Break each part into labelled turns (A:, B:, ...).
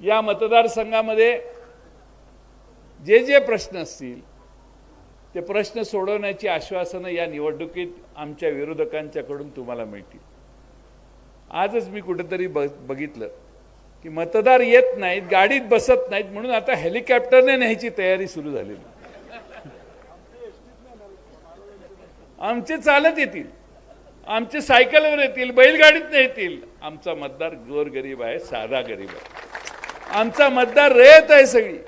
A: या मतदारसंघामध्ये जे जे प्रश्न असतील ते प्रश्न सोडवण्याची आश्वासनं या निवडणुकीत आमच्या विरोधकांच्याकडून तुम्हाला मिळतील. आजच मी कुठेतरी ब बघितलं की मतदार येत नाहीत गाडीत बसत नाहीत म्हणून आता हेलिकॉप्टरने न्यायची तयारी सुरू झालेली. आमचे चालत येतील आमचे सायकलवर येतील बैलगाडीत येतील. आमचा मतदार गोरगरीब आहे साधा गरीब आहे. आमचा मतदार रयत आहे सगळी.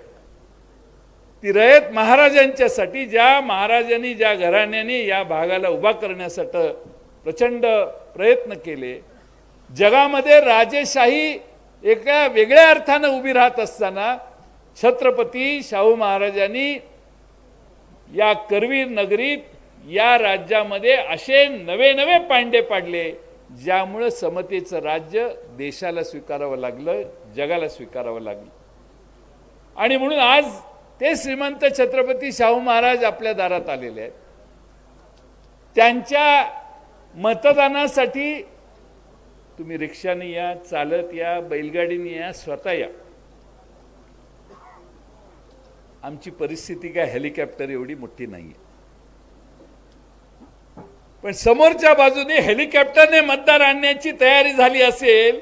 A: ती रयत महाराजांच्यासाठी ज्या महाराजांनी ज्या घराण्याने या भागाला उभा करण्यासाठी प्रचंड प्रयत्न केले जगामध्ये राजेशाही एका वेगळ्या अर्थानं उभी राहत असताना छत्रपती शाहू महाराजांनी या करवीर नगरीत या राज्यामध्ये असे नवे नवे पांडे पाडले. ज्यामुळं समतेचं राज्य देशाला स्वीकारावं लागलं जगाला स्वीकारावं लागलं. आणि म्हणून आज ते श्रीमंत छत्रपती शाहू महाराज आपल्या दारात आलेले आहेत. त्यांच्या मतदानासाठी तुम्ही रिक्षाने या चालत या बैलगाडीने या स्वतः या. आमची परिस्थिती काय? हेलिकॉप्टर एवढी मोठी नाही आहे पण समोरच्या बाजूने हेलिकॉप्टरने मतदार आणण्याची तयारी झाली असेल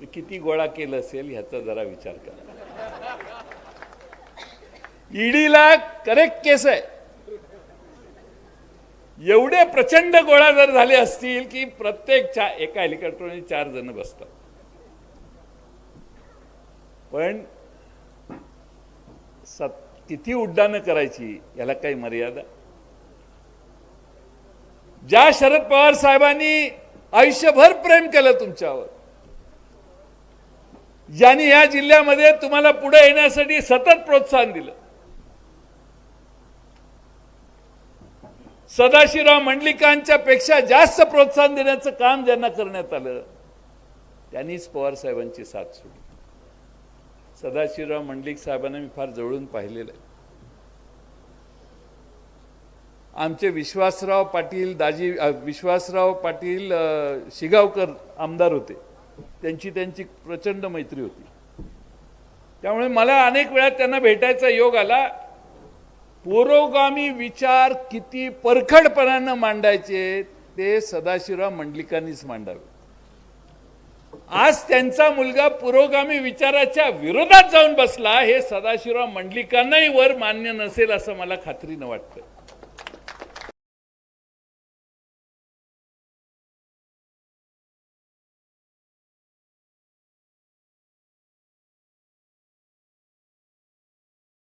A: तर किती गोळा केलं असेल ह्याचा जरा विचार करा. ईडीला करेक्ट केस आहे. एवढे प्रचंड गोळा जर झाले असतील की प्रत्येक चा एका हेलिकॉप्टरमध्ये चार जण बसतात. पण सत किती उड्डाणं करायची याला काही मर्यादा? ज्या शरद पवार साहेबांनी आयुष्यभर प्रेम केलं तुमच्यावर ज्यांनी या जिल्ह्यामध्ये तुम्हाला पुढे येण्यासाठी सतत प्रोत्साहन दिलं. सदाशिवराव मंडलिकांच्या पेक्षा जास्त प्रोत्साहन देण्याचं काम ज्यांना करण्यात आलं त्यांनीच पवार साहेबांची साथ सोडली. सदाशिवराव मंडलिक साहेबांना मी फार जवळून पाहिलेलं आहे. आमचे विश्वासराव पाटील दाजी विश्वासराव पाटील शिगावकर आमदार होते. त्यांची त्यांची प्रचंड मैत्री होती. त्यामुळे मला अनेक वेळा त्यांना भेटायचा योग आला. पुरोगामी विचार किती परखडपणानं मांडायचे ते सदाशिवराव मंडलिकांनीच मांडावे. आज त्यांचा मुलगा पुरोगामी विचाराच्या विरोधात जाऊन बसला हे सदाशिवराव मंडलिकांनाही वर मान्य नसेल असं मला खात्रीनं वाटतं